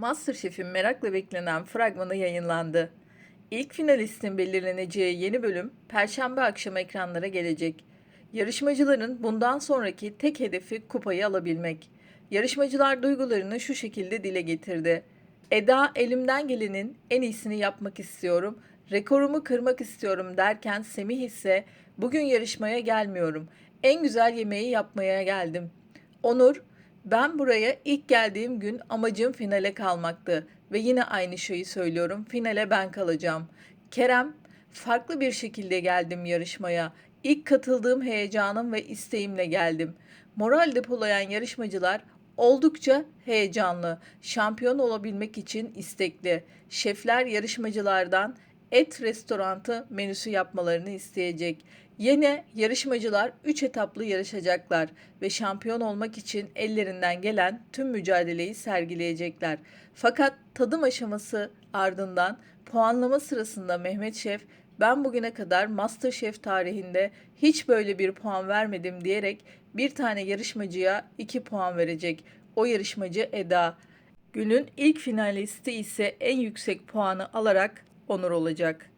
MasterChef'in merakla beklenen fragmanı yayınlandı. İlk finalistin belirleneceği yeni bölüm Perşembe akşamı ekranlara gelecek. Yarışmacıların bundan sonraki tek hedefi kupayı alabilmek. Yarışmacılar duygularını şu şekilde dile getirdi. Eda elimden gelenin en iyisini yapmak istiyorum, rekorumu kırmak istiyorum derken Semih ise bugün yarışmaya gelmiyorum. En güzel yemeği yapmaya geldim. Onur, ben buraya ilk geldiğim gün amacım finale kalmaktı ve yine aynı şeyi söylüyorum. Finale ben kalacağım. Kerem, farklı bir şekilde geldim yarışmaya. İlk katıldığım heyecanım ve isteğimle geldim. Moral depolayan yarışmacılar oldukça heyecanlı. Şampiyon olabilmek için istekli. Şefler yarışmacılardan et restorantı menüsü yapmalarını isteyecek. Yine yarışmacılar 3 etaplı yarışacaklar ve şampiyon olmak için ellerinden gelen tüm mücadeleyi sergileyecekler. Fakat tadım aşaması ardından puanlama sırasında Mehmet Şef ben bugüne kadar MasterChef tarihinde hiç böyle bir puan vermedim diyerek bir tane yarışmacıya 2 puan verecek. O yarışmacı Eda. Günün ilk finalisti ise en yüksek puanı alarak Onur olacak.